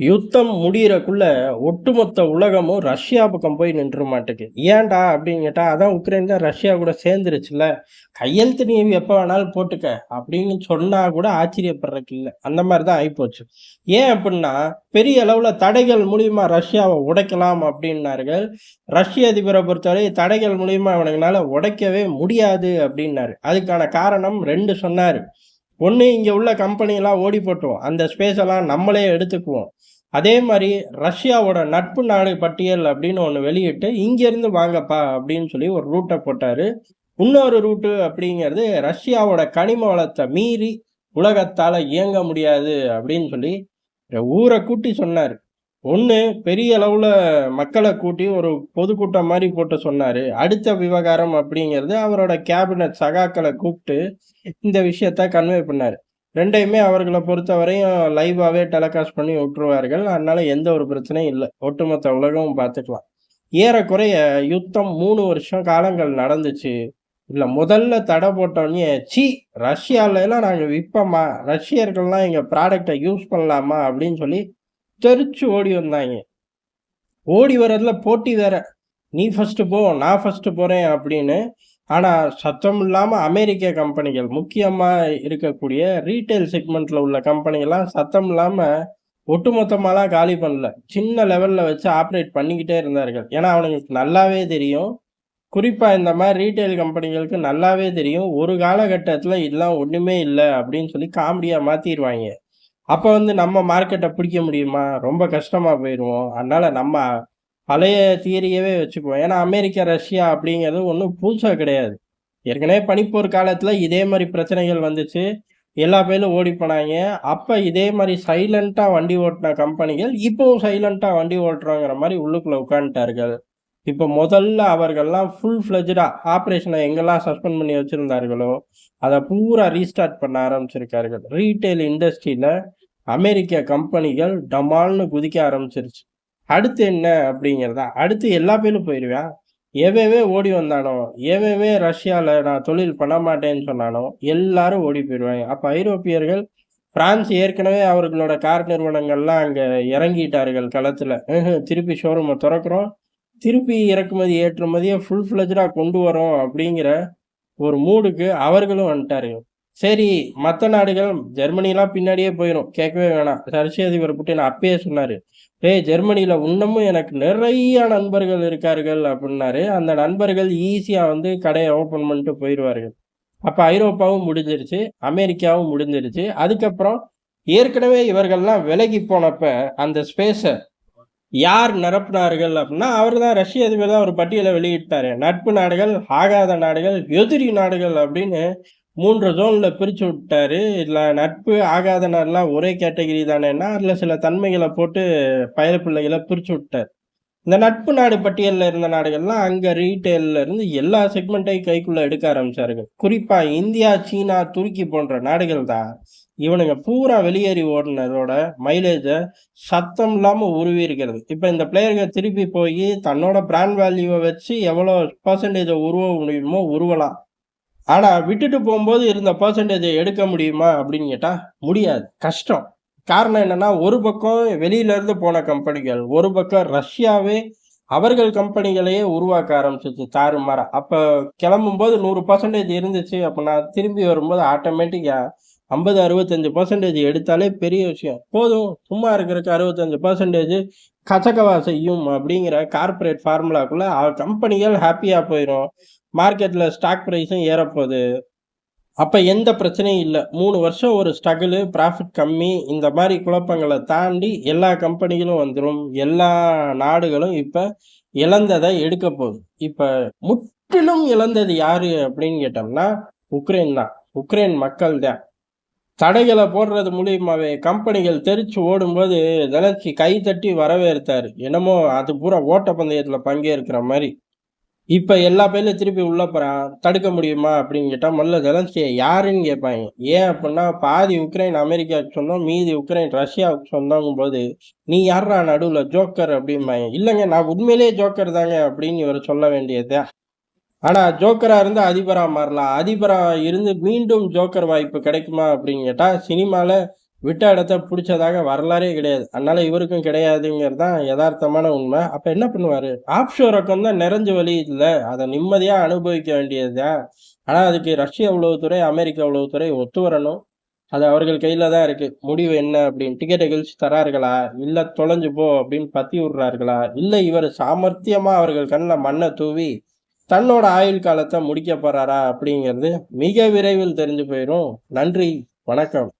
யுத்தம் முடிகிறக்குள்ள ஒட்டுமொத்த உலகமும் ரஷ்யா பக்கம் போய் நின்று மாட்டுக்கு. ஏன்டா அப்படின்னு கேட்டால் அதான் உக்ரைன் தான் ரஷ்யா கூட சேர்ந்துருச்சுல கையெழுத்து நீ எப்போ வேணாலும் போட்டுக்க அப்படின்னு சொன்னால் கூட ஆச்சரியப்படுறதுக்கு இல்லை. அந்த மாதிரி தான் ஆகிப்போச்சு ஏன் அப்படின்னா பெரிய அளவில் தடைகள் மூலியமா ரஷ்யாவை உடைக்கலாம் அப்படின்னார்கள். ரஷ்ய அதிபரை பொறுத்தவரை தடைகள் மூலியமா அவனுங்களால உடைக்கவே முடியாது அப்படின்னாரு. அதுக்கான காரணம் ரெண்டு சொன்னார். ஒன்று இங்கே உள்ள கம்பெனிலாம் ஓடி போட்டுவோம் அந்த ஸ்பேஸ் எல்லாம் நம்மளே எடுத்துக்குவோம். அதே மாதிரி ரஷ்யாவோட நட்பு நாடு பட்டியல் அப்படின்னு ஒன்று வெளியிட்டு இங்கேருந்து வாங்கப்பா அப்படின்னு சொல்லி ஒரு ரூட்டை போட்டார். இன்னொரு ரூட்டு அப்படிங்கிறது ரஷ்யாவோட கனிம வளத்தை மீறி உலகத்தால் இயங்க முடியாது அப்படின்னு சொல்லி ஊரை கூட்டி சொன்னார். ஒன்று பெரிய அளவில் மக்களை கூட்டி ஒரு பொதுக்கூட்டம் மாதிரி போட்டு சொன்னார். அடுத்த விவகாரம் அப்படிங்கிறது அவரோட கேபினட் சகாக்களை கூப்பிட்டு இந்த விஷயத்த கன்வே பண்ணார். ரெண்டையுமே அவர்களை பொறுத்தவரையும் லைவாகவே டெலகாஸ்ட் பண்ணி விட்டுருவார்கள். அதனால எந்த ஒரு பிரச்சனையும் இல்லை. ஒட்டுமொத்த உலகமும் பார்த்துக்கலாம். ஏறக்குறைய யுத்தம் மூணு வருஷம் காலங்கள் நடந்துச்சு. இல்லை முதல்ல தடை போட்டோன்னே சி ரஷ்யால எல்லாம் நாங்கள் விற்போமா ரஷ்யர்கள்லாம் எங்கள் ப்ராடக்டை யூஸ் பண்ணலாமா? அப்படின்னு சொல்லி தெரிச்சு ஓடி வந்தாங்க. ஓடி வர்றதுல போட்டி வேற. நீ ஃபஸ்ட்டு போ நான் ஃபஸ்ட்டு போகிறேன் அப்படின்னு. ஆனால் சத்தம் இல்லாமல் அமெரிக்க கம்பெனிகள் முக்கியமாக இருக்கக்கூடிய ரீட்டைல் செக்மெண்ட்டில் உள்ள கம்பெனிகள்லாம் சத்தம் இல்லாமல் ஒட்டுமொத்தமாலாம் காலி பண்ணல. சின்ன லெவலில் வச்சு ஆப்ரேட் பண்ணிக்கிட்டே இருந்தார்கள். ஏன்னா அவனுங்களுக்கு நல்லாவே தெரியும். குறிப்பாக இந்த மாதிரி ரீட்டைல் கம்பெனிகளுக்கு நல்லாவே தெரியும். ஒரு காலகட்டத்தில் இதெல்லாம் ஒன்றுமே இல்லை அப்படின்னு சொல்லி காமெடியாக மாற்றிடுவாங்க அப்போ வந்து நம்ம மார்க்கெட்டை பிடிக்க முடியுமா? ரொம்ப கஷ்டமாக போயிடுவோம் அதனால் நம்ம பழைய தியரியவே வச்சுக்குவோம். ஏன்னா அமெரிக்கா ரஷ்யா அப்படிங்கிறது ஒன்றும் புதுசாக கிடையாது. ஏற்கனவே பனிப்போர் காலத்தில் இதே மாதிரி பிரச்சனைகள் வந்துச்சு. எல்லா பேரும் ஓடி போனாங்க. அப்போ இதே மாதிரி சைலண்ட்டாக வண்டி ஓட்டின கம்பெனிகள் இப்போவும் சைலண்ட்டாக வண்டி ஓட்டுறோங்கிற மாதிரி உள்ளுக்குள்ளே உட்காந்துட்டார்கள் இப்போ முதல்ல அவர்கள்லாம் ஃபுல் ஃப்ளெஜாக ஆப்ரேஷனை எங்கெல்லாம் சஸ்பெண்ட் பண்ணி வச்சுருந்தார்களோ அதை பூரா ரீஸ்டார்ட் பண்ண ஆரம்பிச்சிருக்கார்கள். ரீட்டைல் இண்டஸ்ட்ரியில் அமெரிக்க கம்பெனிகள் டமால்னு குதிக்க ஆரம்பிச்சிருச்சு. அடுத்து என்ன அப்படிங்கிறதா? அடுத்து எல்லா பேரும் போயிடுவேன் எவவே ஓடி வந்தானோ? எவவே ரஷ்யாவில் நான் தொழில் பண்ண மாட்டேன்னு சொன்னானோ? எல்லாரும் ஓடி போயிடுவாங்க அப்போ ஐரோப்பியர்கள் பிரான்ஸ் ஏற்கனவே அவர்களோட கார் நிறுவனங்கள்லாம் அங்கே இறங்கிட்டார்கள் களத்தில். திருப்பி ஷோரூமை திறக்கிறோம். திருப்பி இறக்குமதி ஏற்றுமதியை ஃபுல் ஃப்ளஜாக கொண்டு வரோம் அப்படிங்கிற ஒரு மூடுக்கு அவர்களும் வந்துட்டார்கள். சரி மற்ற நாடுகள் ஜெர்மனிலாம் பின்னாடியே போயிடும் கேட்கவே வேணாம். ரஷ்ய அதிபர் புட்டின் அப்பயே சொன்னார். ஏய் ஜெர்மனியில் இன்னமும் எனக்கு நிறைய நண்பர்கள் இருக்கார்கள் அப்படின்னாரு. அந்த நண்பர்கள் ஈஸியாக வந்து கடையை ஓப்பன் பண்ணிட்டு போயிடுவார்கள் அப்போ ஐரோப்பாவும் முடிஞ்சிருச்சு அமெரிக்காவும் முடிஞ்சிருச்சு. அதுக்கப்புறம் ஏற்கனவே இவர்கள்லாம் விலகி போனப்ப அந்த ஸ்பேஸை யார் நிரப்பினார்கள் அப்படின்னா அவர் தான் ரஷ்ய அதிபர் தான் ஒரு பட்டியலை வெளியிட்டாரு. நட்பு நாடுகள் ஆகாத நாடுகள் எதிரி நாடுகள் அப்படின்னு மூன்று ஜோனில் பிரித்து விட்டாரு. இல்லை நட்பு ஆகாத நாடுலாம் ஒரே கேட்டகிரி தானேன்னா அதில் சில தன்மைகளை போட்டு பயல பிள்ளைகளை பிரித்து விட்டார். இந்த நட்பு நாடு பட்டியலில் இருந்த நாடுகள்லாம் அங்கே ரீட்டைலில் இருந்து எல்லா செக்மெண்ட்டையும் கைக்குள்ளே எடுக்க ஆரம்பிச்சாருங்க. குறிப்பாக இந்தியா சீனா துருக்கி போன்ற நாடுகள் தான் இவனுங்க பூரா வெளியேறி ஓடினதோட மைலேஜை சத்தம் இல்லாமல் உருவி இருக்கிறது இப்போ இந்த பிளேயருங்க திருப்பி போய் தன்னோட பிராண்ட் வேல்யூவை வச்சு எவ்வளோ பர்சன்டேஜை உருவ முடியுமோ உருவலாம். ஆனால் விட்டுட்டு போகும்போது இருந்த பர்சன்டேஜை எடுக்க முடியுமா அப்படின்னு கேட்டால் முடியாது. கஷ்டம். காரணம் என்னன்னா ஒரு பக்கம் வெளியிலேருந்து போன கம்பெனிகள் ஒரு பக்கம் ரஷ்யாவே அவர்கள் கம்பெனிகளையே உருவாக்க ஆரம்பிச்சிச்சு தாறுமாறா. அப்போ கிளம்பும்போது நூறு பர்சன்டேஜ் இருந்துச்சு அப்படின்னா திரும்பி வரும்போது ஆட்டோமேட்டிக்காக ஐம்பது அறுபத்தஞ்சு பர்சன்டேஜ் எடுத்தாலே பெரிய விஷயம். போதும் சும்மா இருக்கிறதுக்கு அறுபத்தஞ்சு பர்சன்டேஜ் கசகவா செய்யும் அப்படிங்கிற கார்பரேட் ஃபார்முலாக்குள்ள கம்பெனிகள் ஹாப்பியாக போயிடும் மார்க்கெட்டில் ஸ்டாக் ப்ரைஸும் ஏறப்போகுது. அப்போ எந்த பிரச்சனையும் இல்லை. மூணு வருஷம் ஒரு ஸ்ட்ரகிளு ப்ராஃபிட் கம்மி இந்த மாதிரி குழப்பங்களை தாண்டி எல்லா கம்பெனிகளும் வந்துடும் எல்லா நாடுகளும் இப்போ இழந்ததை எடுக்க போகுது. இப்போ முற்றிலும் இழந்தது யாரு அப்படின்னு கேட்டோம்னா உக்ரைன் தான். உக்ரைன் மக்கள் தான். தடைகளை போடுறது மூலியமாவே கம்பெனிகள் தெரிச்சு ஓடும்போது ஜெலன்ஸ்கி கை தட்டி வரவேற்றாரு. என்னமோ அது பூரா ஓட்டப்பந்தயத்தில் பங்கேற்கிற மாதிரி. இப்போ எல்லா பேர்லையும் திருப்பி உள்ள போகிறான் தடுக்க முடியுமா அப்படின்னு கேட்டால் முதல்ல ஜெலன்ஸ்கியை யாருன்னு கேட்பாங்க. ஏன் அப்படின்னா பாதி உக்ரைன் அமெரிக்காவுக்கு சொந்தம் மீதி உக்ரைன் ரஷ்யாவுக்கு சொந்தங்கும் போது நீ யாரா நடுவில் ஜோக்கர் அப்படிம்பாங்க. இல்லைங்க நான் உண்மையிலேயே ஜோக்கர் தாங்க அப்படின்னு இவர் சொல்ல வேண்டியது ஆனால் ஜோக்கராக இருந்து அதிபராக மாறலாம். அதிபராக இருந்து மீண்டும் ஜோக்கர் வாய்ப்பு கிடைக்குமா அப்படின்னு கேட்டால் சினிமாவில் விட்ட இடத்த பிடிச்சதாக வரலாறே கிடையாது. அதனால இவருக்கும் கிடையாதுங்கிறது தான் யதார்த்தமான உண்மை. அப்போ என்ன பண்ணுவார்? ஆப்ஷோர் ரக்கம் தான் நிறைஞ்ச வழி இல்லை. அதை நிம்மதியாக அனுபவிக்க வேண்டியதுதான். ஆனால் அதுக்கு ரஷ்ய உளவுத்துறை அமெரிக்க உளவுத்துறை ஒத்து வரணும். அது அவர்கள் கையில தான் இருக்கு. முடிவு என்ன அப்படின்னு. டிக்கெட்டை கழிச்சு தரார்களா? இல்லை தொலைஞ்சு போ அப்படின்னு பத்தி விடுறார்களா? இல்லை இவர் சாமர்த்தியமாக அவர்கள் கண்ணில் மண்ணை தூவி தன்னோட ஆயுள் காலத்தை முடிக்க போறாரா அப்படிங்கிறது மிக விரைவில் தெரிஞ்சு போயிடும் நன்றி வணக்கம்.